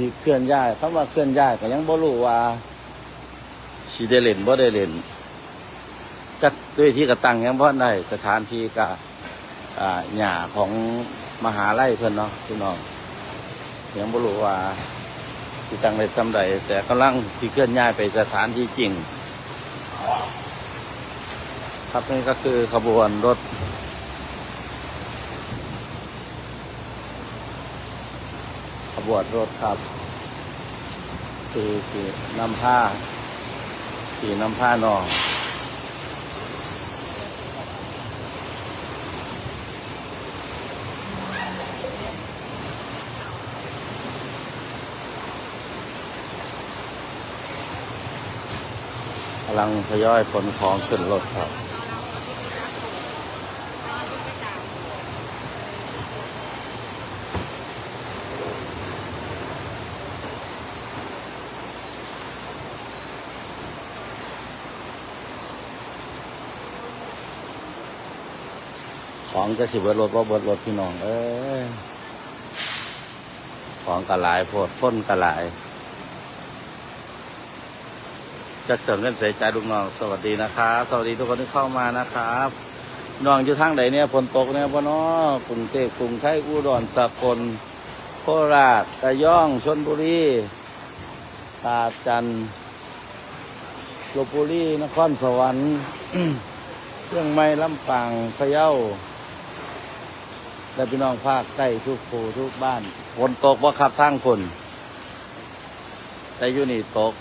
สิเคลื่อนย้ายคำว่าเคลื่อนย้ายก็ยังบ่รู้ว่าสิได้เล่นบ่ได้เล่นจักด้วยที่กระตังยังบ่ได้สถานที่ก็อ่าหญ้าของมหาลัยเพิ่อนเนาะพี่น้องยังบ่รู้ว่าสิตั้งได้ส่ำใดแต่กำลังสิเคลื่อนย้ายไปสถานที่จริง ครับนี่ก็คือขบวนรถ บวนรถครับคือสีน้ำผ้า สีน้ำผ้านองกำลังทยอยขนของขึ้นรถครับ ของจะสิเบิดรถว่าเบิดรถพี่น้องเอ้ยของกระหลายโพดพ้นกระหลายจักเสริมเงินเสียใจลูกน้องสวัสดีนะครับสวัสดีทุกคนที่เข้ามานะครับน้องอยู่ทางไหนเนี่ยฝนตกเนี่ยพ่อน้อกรุงเทพกรุงไทยอุดรสกลโคราชระยองชนบุรีตราดจันทร์ลบบุรีนครสวรรค์เชียงใหม่ลำปางพะเยา และพี่น้องภาคใต้ทุกภูทุกบ้านฝนตกว่าขับทางคนแต่อยู่นี่ตก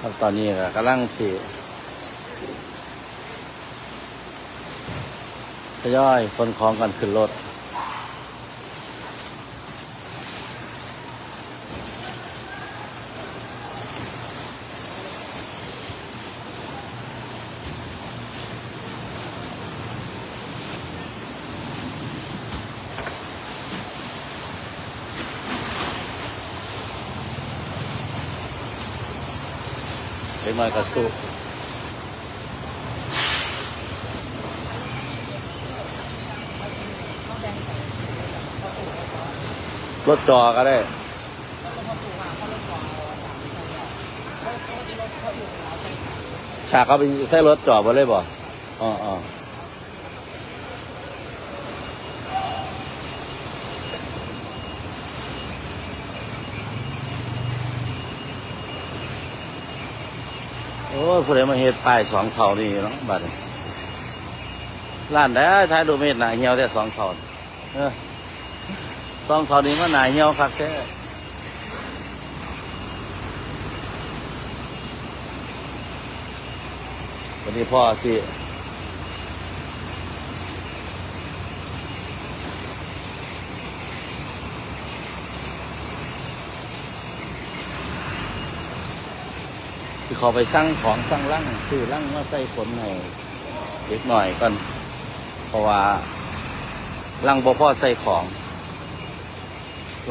ครับตอนนี้ก็กำลังสิทยอยคนของกันขึ้นรถ เล็กน้อยก็สู้รถจอก็ได้ฉากเขาไปใส่รถจอดมาเลยบ่อ๋อ โอ้ยผู้ใดมาเฮ็ดป้ายสองเท่านี่เนาะบัดนี้ร้านได้ท้ายดูเม็ดหนาเหี่ยวแต่สองเท่าเออสองเท่านี้มันหนาเหี่ยวคักแท้วันนี้พ่อสิ ขาไปสั่งของสั่งลั่งซื้อลั่งมาใส่ขนให้เล็กหน่อยก่อนเพราะว่าลั่งบ่พ่อใส่ของ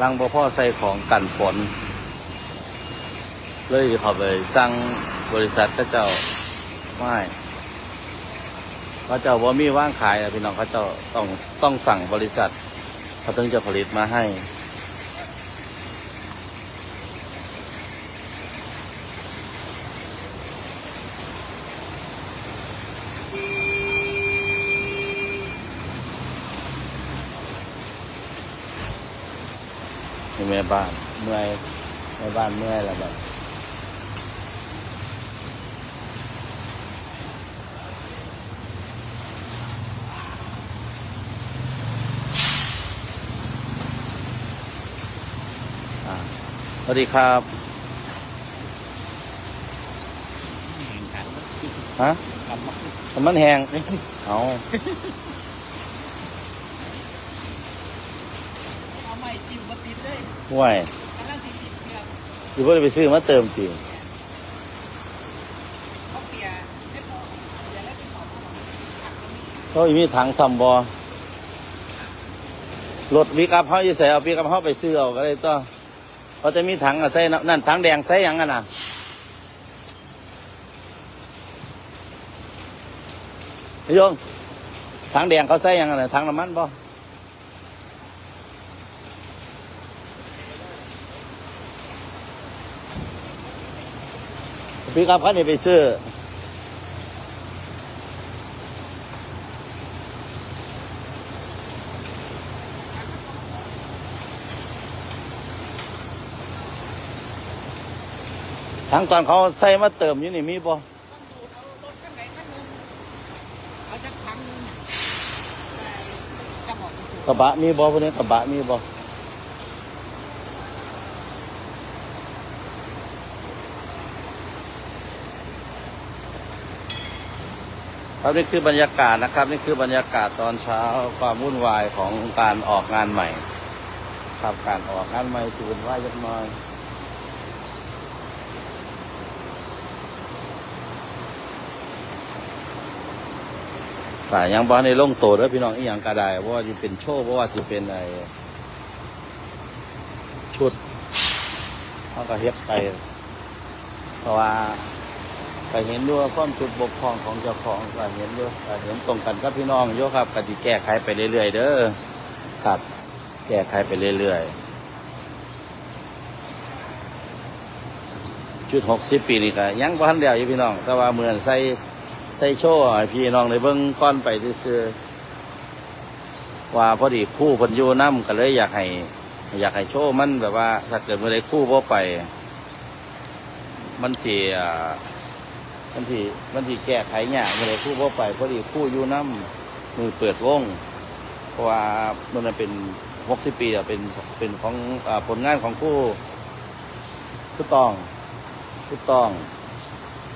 ลั่งบ่พ่อใส่ของกันฝน เลยเขาไปสั่งบริษัทก็เจ้าไม่เขาเจ้าว่ามีว่างขายอะพี่น้องเขาเจ้าต้องต้องสั่งบริษัทเขาถึงจะผลิตมาให้ นี่แม่บ้านเมื่อยแม่บ้านเมื่อยแล้วแบบอ่าสวัสดีครับฮะมันแหงเอาเอาใหม่ติดมาติดเลย ห่วยคือยู่เพื่อไปซื้อมาเติมปีเขาอีมีถังซัมบอรถวิกับเขาจะใส่เอาวิกับเขาไปซื้อเอาก็ได้ต่องเขาจะมีถังอะใส่นั่นถังแดงใส่ยังกันน่ะโยงถังแดงเขาใส่ยังไงถังน้ำมันบ่ พี่ครับคันนี้ไปซื้อทั้งตอนเขาใส่มาเติมอยู่นี่มีบ่ต้องดูเอารถคันไหนคันหนึงเอาจะคันหนึงแต่จะบอกไม่ถูกกระบะมีบ่พวกนี้กระบะมีบ่ ครับนี่คือบรรยากาศนะครับ นี่คือบรรยากาศตอนเช้าความวุ่นวายของการออกงานใหม่ ครับการออกงานใหม่สูนว่ายจักหน้อยแต่ยังบ้านในล่งโตแล้วพี่น้องอีหยังก็ได้เพราะว่าจะเป็นโชว์เพราะว่าจะเป็นไอชุดเขาก็เฮ็ดไป เพราะว่า ก็เห็นด้วยความจุดบกพร่องของเจ้าของก็เห็นด้วยก็เห็นตรงกันกับพี่น้องโยครับก็จะแก้ไขไปเรื่อยๆเด้อครับ แก้ไขไปเรื่อยๆชุดหกสิบปีนี่ก็ยังบ้านเดียวอยู่พี่น้อง แต่ว่าเหมือนใส่ใส่โชว์พี่น้องในเบิ้งก้อนไปซื่อๆว่าพอดีคู่พันยูน้ำก็เลยอยากให้ อยากให้โชว์มันแบบว่า ถ้าเกิดเมื่อไรคู่พ่ไป มันเสีย มันทีมันทีแก้ไขเนี่ยากเมื่อไรคู่พ่ไปพอดีคู่อยูน้ำมือเปิดวงเพราะว่ามันเป็นหกสิบปีอะเป็นเป็นของอผลงานของคู่คู่ตองคู่ตอง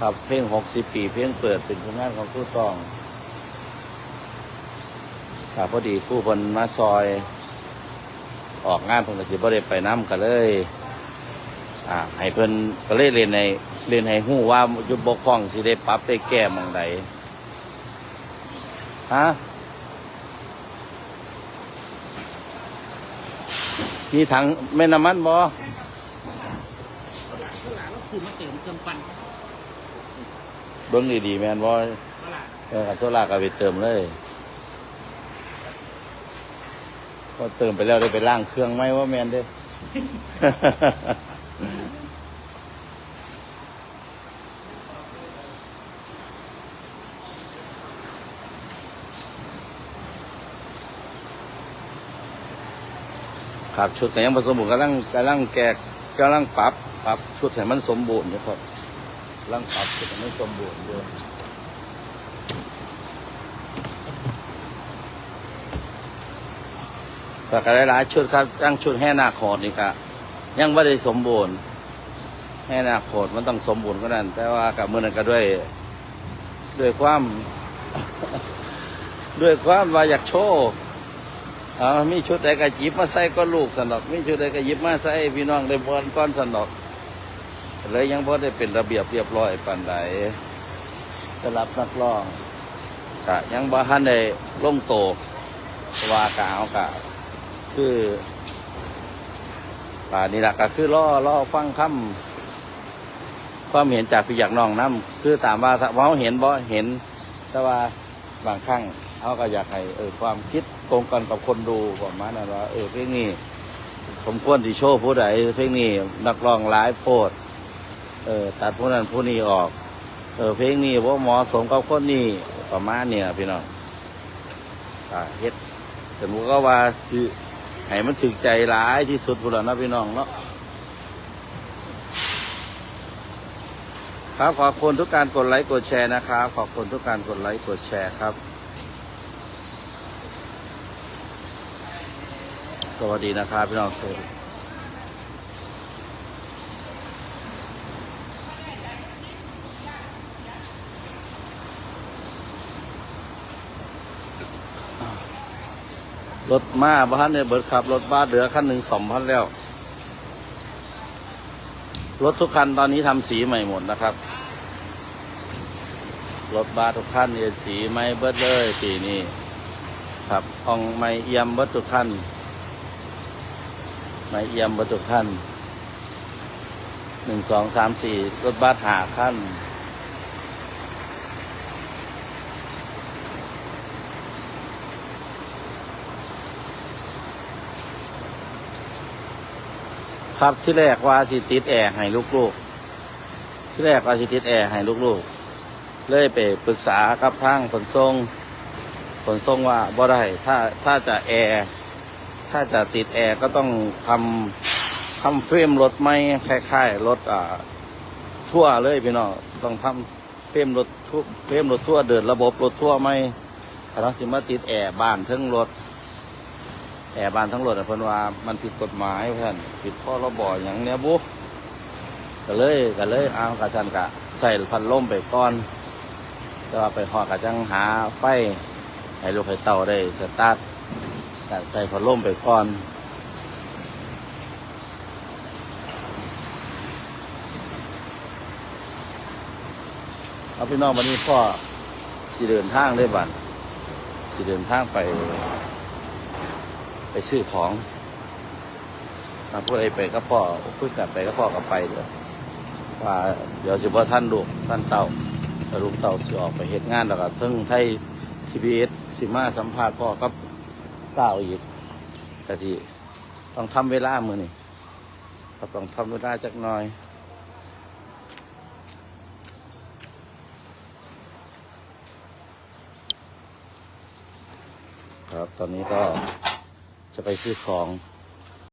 ครับเพลงหกสิบปี เพลงเปิดเป็นผลงานของผู้ต้องครับพอดีผู้คนมาซอย ออกงานเพิ่นก็สิบ่ได้ไปน้ำกันเลย อ่าให้เพิ่นก็เลยเรียนในเรียนให้ฮู้ว่าจุดบกพร่องสิได้ปรับได้แก้หมองใดฮะมีถังแม่น้ำมันบ่ข้างหลังเราซื้อมาเติมเติมปันเบิ่งดีๆแม่นบ่เวลาเออขับโซลากเอาไปเติมเลยพอเติมไปแล้วได้ไปล้างเครื่องไหมว่าแมนเด้ ครับชุดไหนยังผสมบูรณ์กำลังกำลังแกะกำลังปรับปรับชุดให้มันสมบูรณ์นะครับกำลังปรับชุดให้มันสมบูรณ์ด้วยแต่ก็หลายๆชุดครับตั้งชุดแห่นาคโขดนี่ครับ ยังไม่ได้สมบูรณ์แห่นาคโขดมันต้องสมบูรณ์ก็นั้นแต่ว่ากับมือนั้นก็ด้วย ด้วยความ ด้วยความว่าอยากโชว์อ่ามีชุดใดก็หยิบมาใส่ก็ลูกสนอกมีชุดใดก็หยิบมาใส่พี่น้องได้บอลก้อนสนอกเลยยังพอได้เป็นระเบียบเรียบร้อยปานใดสำหรับนักร้องกะยังบ่ทันได้ลงโตว่ากะเอากะคือ ป่านี่แหละก็คือล่อล่อฟังคำความเห็นจากพี่อยากน้องน้ำคือตามว่าถ้าว่าเขาเห็นบ่เห็น แต่ว่าบางครั้งเขาก็อยากให้เออความคิดตรงกันกับคนดูประมาณนั้นว่าเออเพลงนี้สมควรที่โชว์ผู้ใดเพลงนี้นักร้องหลายโพดเออตัดผู้นั้นผู้นี้ออก เออเพลงนี้ว่าเหมาะสมกับคนนี้ประมาณเนี่ยพี่น้องอ่าเฮ็ดแต่ผมก็ว่าคือ ให้มันถึกใจหลายที่สุดพุ่นละนะพี่น้องเนาะครับขอบคุณทุกการกดไลค์กดแชร์นะครับ ขอบคุณทุกการกดไลค์กดแชร์ครับ สวัสดีนะครับพี่น้องสวัสดี รถมาบ้านเนี่ยเบิดขับ รถบ้าเหลือคันหนึ่งสองพันแล้ว รถทุกคันตอนนี้ทำสีใหม่หมดนะครับ รถบ้าทุกคันเนี่ยสีใหม่เบิดเลยปีนี้ครับห้องไม่เอี่ยมเบิดทุกคันไม่เอี่ยมเบิดทุกคันหนึ่งสองสามสี่รถบัสหาขั้น ครับที่แรกว่าสิติดแอร์ให้ลูกๆ ที่แรกว่าสิติดแอร์ให้ลูกๆ เลยไปปรึกษากับทางขนส่งขนส่งว่าบ่ได้ถ้าถ้าจะแอร์ถ้าจะติดแอร์ก็ต้องทำทำเฟรมรถไม่คล้ายๆรถอ่าทั่วเลยพี่น้องต้องทำเฟรมรถทั่วเฟรมรถทั่วเดินระบบรถทั่วไม่เราสิมาติดแอร์บ้านทั้งรถ แอร์บานทั้งรถอะเพิ่นว่ามันผิดกฎหมายเพื่อนผิดข้อระบออย่างเนี้ยบุก็เลยก็เลยเอากระชันกะใส่พันล่มไปก่อนแต่ว่าไปหอกระจังหาไฟให้ลูกให้เต่าได้สตาร์ทก็ใส่พันล่มไปก่อนเอาพี่น้องวันนี้พ่อสิเดินทางได้บัดสิเดินทางไป ไปซื้อของมาพูดอะไรไปก็พ่อพูดกลับไปก็พ่อกับไปเดี๋ยวว่าเดี๋ยวสิบ่ท่านลูกท่านเต่าถ้าลูกเต่าสิออกไปเฮ็ดงานแล้วก็เพิ่งไทยทีพีเอสสิมาสัมภาษณ์พ่อกับเต่าอีกกะทีต้องทำเวลามือนี่ก็ต้องทำเวลาจักหน่อยครับ ตอนนี้ก็ จะไปซื้อของ